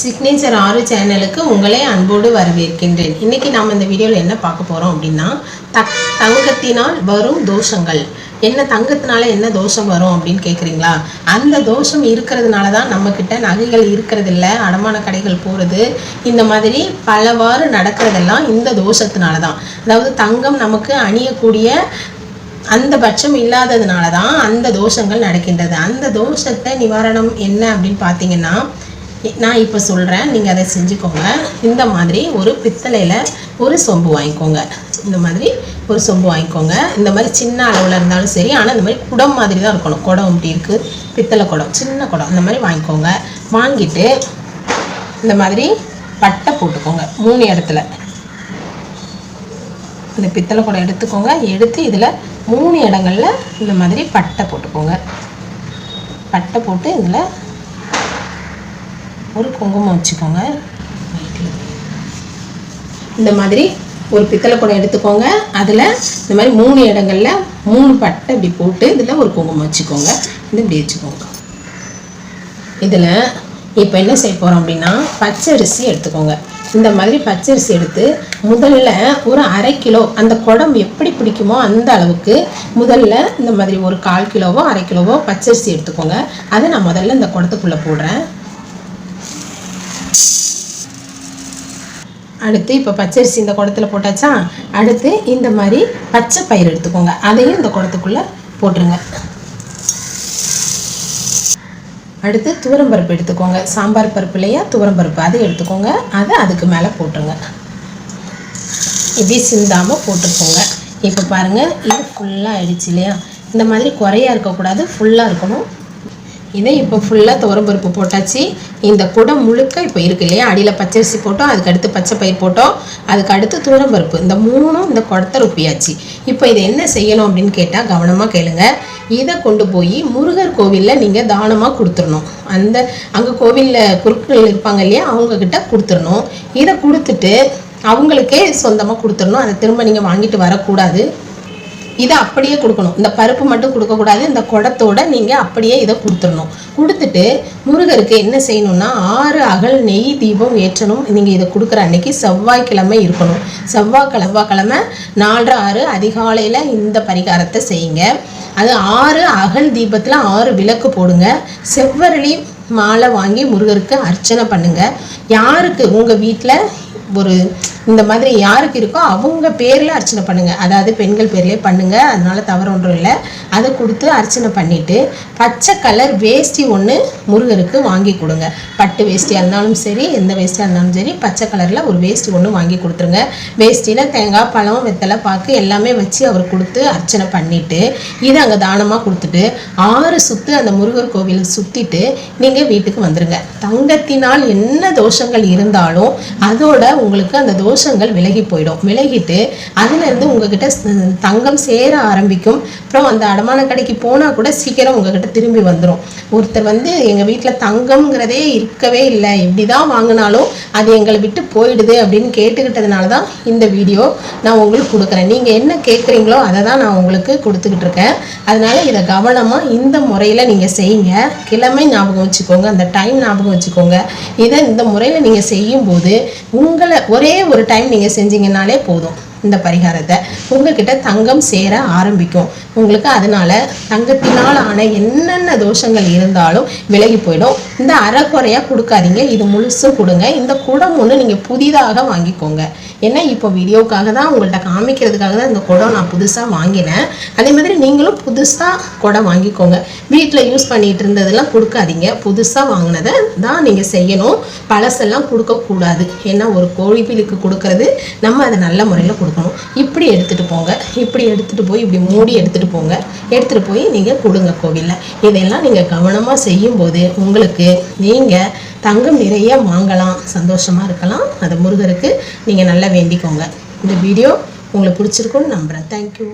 Signature ஆறு சேனலுக்கு உங்களை அன்போடு வரவேற்கின்றேன். இன்றைக்கி நாம் இந்த வீடியோவில் என்ன பார்க்க போகிறோம் அப்படின்னா தக் தங்கத்தினால் வரும் தோஷங்கள். என்ன தங்கத்தினால என்ன தோஷம் வரும் அப்படின்னு கேட்குறீங்களா அந்த தோஷம் இருக்கிறதுனால தான் நம்மக்கிட்ட நகைகள் இருக்கிறதில்ல அடமான கடைகள் போகிறது இந்த மாதிரி பலவாறு நடக்கிறதெல்லாம் இந்த தோஷத்தினால தான். அதாவது தங்கம் நமக்கு அணியக்கூடிய அந்த பட்சம் இல்லாததுனால தான் அந்த தோஷங்கள் நடக்கின்றது. அந்த தோஷத்தை நிவாரணம் என்ன அப்படின்னு பார்த்தீங்கன்னா நான் இப்போ சொல்கிறேன் நீங்கள் அதை செஞ்சுக்கோங்க. இந்த மாதிரி ஒரு பித்தளையில் ஒரு சொம்பு வாங்கிக்கோங்க. இந்த மாதிரி ஒரு சொம்பு வாங்கிக்கோங்க. இந்த மாதிரி சின்ன அளவில் இருந்தாலும் சரி ஆனால் இந்த மாதிரி குடம் மாதிரி தான் இருக்கணும். குடம் இப்படி இருக்குது பித்தளை குடம் சின்ன குடம். இந்த மாதிரி வாங்கிக்கோங்க. வாங்கிட்டு இந்த மாதிரி பட்டை போட்டுக்கோங்க. மூணு இடத்துல. இந்த பித்தளை குடம் எடுத்துக்கோங்க. எடுத்து இதில் மூணு இடங்களில் இந்த மாதிரி பட்டை போட்டுக்கோங்க. பட்டை போட்டு இதில் ஒரு குங்குமம் வச்சுக்கோங்க. இந்த மாதிரி ஒரு பித்தளை குடம் எடுத்துக்கோங்க. அதில் இந்த மாதிரி மூணு இடங்களில் மூணு பட்டை இப்படி போட்டு இதில் ஒரு குங்குமம் வச்சுக்கோங்க. இது இப்படி வச்சுக்கோங்க. இதில் இப்போ என்ன செய்ய போகிறோம் அப்படின்னா பச்சரிசி எடுத்துக்கோங்க. இந்த மாதிரி பச்சரிசி எடுத்து முதல்ல ஒரு அரை கிலோ அந்த குடம் எப்படி பிடிக்குமோ அந்த அளவுக்கு முதல்ல இந்த மாதிரி ஒரு கால் கிலோவோ அரை கிலோவோ பச்சரிசி எடுத்துக்கோங்க. அதை நான் முதல்ல இந்த குடத்துக்குள்ளே போடுறேன். அடுத்து இப்போ பச்சரிசி இந்த குடத்தில் போட்டாச்சா? அடுத்து இந்த மாதிரி பச்சை பயிர் எடுத்துக்கோங்க. அதையும் இந்த குடத்துக்குள்ளே போட்டுருங்க. அடுத்து துவரம்பருப்பு எடுத்துக்கோங்க. சாம்பார் பருப்பு இல்லையா? துவரம்பருப்பு அதை எடுத்துக்கோங்க. அதை அதுக்கு மேலே போட்டுருங்க. இப்படி சிந்தாமல் போட்டுக்கோங்க. இப்போ பாருங்கள் இது ஃபுல்லாக ஆயிடுச்சு இல்லையா? இந்த மாதிரி குறையா இருக்கக்கூடாது. ஃபுல்லாக இருக்கணும். இதை இப்போ ஃபுல்லாக துவரம்பருப்பு போட்டாச்சு. இந்த குடம் முழுக்க இப்போ இருக்கு இல்லையா? அடியில் பச்சரிசி போட்டோம் அதுக்கு அடுத்து பச்சை பயிர் போட்டோம் அதுக்கு அடுத்து துவரம்பருப்பு இந்த மூணும் இந்த குடத்தை ருப்பியாச்சு. இப்போ இதை என்ன செய்யணும் அப்படின்னு கேட்டால் கவனமாக கேளுங்க. இதை கொண்டு போய் முருகர் கோவிலில் நீங்கள் தானமாக கொடுத்துடணும். அந்த அங்கே கோவிலில் குருக்கள் இருப்பாங்க இல்லையா? அவங்கக்கிட்ட கொடுத்துடணும். இதை கொடுத்துட்டு அவங்களுக்கே சொந்தமாக கொடுத்துடணும். அதை திரும்ப நீங்கள் வாங்கிட்டு வரக்கூடாது. இதை அப்படியே கொடுக்கணும். இந்த பருப்பு மட்டும் கொடுக்கக்கூடாது இந்த குடத்தோட நீங்கள் அப்படியே இதை கொடுத்துடணும். கொடுத்துட்டு முருகருக்கு என்ன செய்யணும்னா ஆறு அகல் நெய் தீபம் ஏற்றணும். நீங்கள் இதை கொடுக்குற அன்னைக்கு செவ்வாய்க்கிழமை இருக்கணும். செவ்வாய்க்கிழமை செவ்வாய்க்கிழமை நாலு ஆறு அதிகாலையில் இந்த பரிகாரத்தை செய்யுங்க. அது ஆறு அகல் தீபத்தில் ஆறு விளக்கு போடுங்க. செவ்வரளி மாலை வாங்கி முருகருக்கு அர்ச்சனை பண்ணுங்கள் யாருக்கு? உங்கள் வீட்டில் ஒரு இந்த மாதிரி யாருக்கு இருக்கோ அவங்க பேரில் அர்ச்சனை பண்ணுங்கள் அதாவது பெண்கள் பேர்லேயே பண்ணுங்கள் அதனால தவறு ஒன்றும் இல்லை. அதை கொடுத்து அர்ச்சனை பண்ணிவிட்டு பச்சை கலர் வேஷ்டி ஒன்று முருகருக்கு வாங்கி கொடுங்க. பட்டு வேஷ்டியாக இருந்தாலும் சரி எந்த வேஷ்டியாக இருந்தாலும் சரி பச்சை கலரில் ஒரு வேஷ்டி ஒன்று வாங்கி கொடுத்துருங்க. வேஷ்டியில் தேங்காய் பழம் வெத்தலை பாக்கு எல்லாமே வச்சு அவர் கொடுத்து அர்ச்சனை பண்ணிவிட்டு இதை அங்கே தானமாக கொடுத்துட்டு ஆறு சுற்று அந்த முருகர் கோவிலை சுற்றிட்டு நீங்கள் வீட்டுக்கு வந்துடுங்க தங்கத்தினால் என்ன தோஷங்கள் இருந்தாலும் அதோட உங்களுக்கு அந்த தோஷங்கள் விலகி போயிடும். விலகிட்டு அதுலேருந்து உங்ககிட்ட தங்கம் சேர ஆரம்பிக்கும். அப்புறம் அந்த தரமான கடைக்கு போனால் கூட சீக்கிரம் உங்ககிட்ட திரும்பி வந்துடும் ஒருத்தர் வந்து எங்கள் வீட்டில் தங்கம்ங்கிறதே இருக்கவே இல்லை. இப்படி தான் வாங்கினாலும் அது எங்களை விட்டு போயிடுது அப்படின்னு கேட்டுக்கிட்டதுனால தான் இந்த வீடியோ நான் உங்களுக்கு கொடுக்குறேன். நீங்கள் என்ன கேட்குறீங்களோ அதை தான் நான் உங்களுக்கு கொடுத்துக்கிட்டு இருக்கேன். அதனால இதை கவனமாக இந்த முறையில் நீங்கள் செய்யுங்க. கிழமை ஞாபகம் வச்சுக்கோங்க. அந்த டைம் ஞாபகம் வச்சுக்கோங்க. இதை இந்த முறையில் நீங்கள் செய்யும்போது உங்களை ஒரே ஒரு டைம் நீங்கள் செஞ்சீங்கன்னாலே போதும். இந்த பரிகாரத்தை உங்ககிட்ட தங்கம் சேர ஆரம்பிக்கும். உங்களுக்கு அதனால தங்கத்தினால் ஆன என்னென்ன தோஷங்கள் இருந்தாலும் விலகி போயிடும். இந்த அரைக்குறையா கொடுக்காதீங்க. இது முழுசும் கொடுங்க. இந்த குடம் ஒன்று நீங்கள் புதிதாக வாங்கிக்கோங்க. ஏன்னா இப்போ வீடியோக்காக தான் உங்கள்கிட்ட காமிக்கிறதுக்காக தான் இந்த குடம் நான் புதுசாக வாங்கினேன். அதே மாதிரி நீங்களும் புதுசாக குடம் வாங்கிக்கோங்க. வீட்டில் யூஸ் பண்ணிகிட்டு இருந்ததெல்லாம் கொடுக்காதீங்க. புதுசாக வாங்கினதை தான் நீங்கள் செய்யணும். பழசெல்லாம் கொடுக்கக்கூடாது. ஏன்னா ஒரு கோழிப்பிலுக்கு கொடுக்கறது நம்ம அதை நல்ல முறையில் கொடுக்கணும். இப்படி எடுத்துகிட்டு போங்க. இப்படி எடுத்துகிட்டு போய் இப்படி மூடி எடுத்துகிட்டு போங்க. எடுத்துகிட்டு போய் நீங்கள் கொடுங்க கோவிலில். இதெல்லாம் நீங்கள் கவனமாக செய்யும்போது உங்களுக்கு நீங்கள் தங்கம் நிறைய வாங்கலாம். சந்தோஷமாக இருக்கலாம். அது முருகருக்கு நீங்கள் நல்லா வேண்டிக்கோங்க. இந்த வீடியோ உங்களுக்கு பிடிச்சிருக்குன்னு நம்புகிறேன் தேங்க்யூ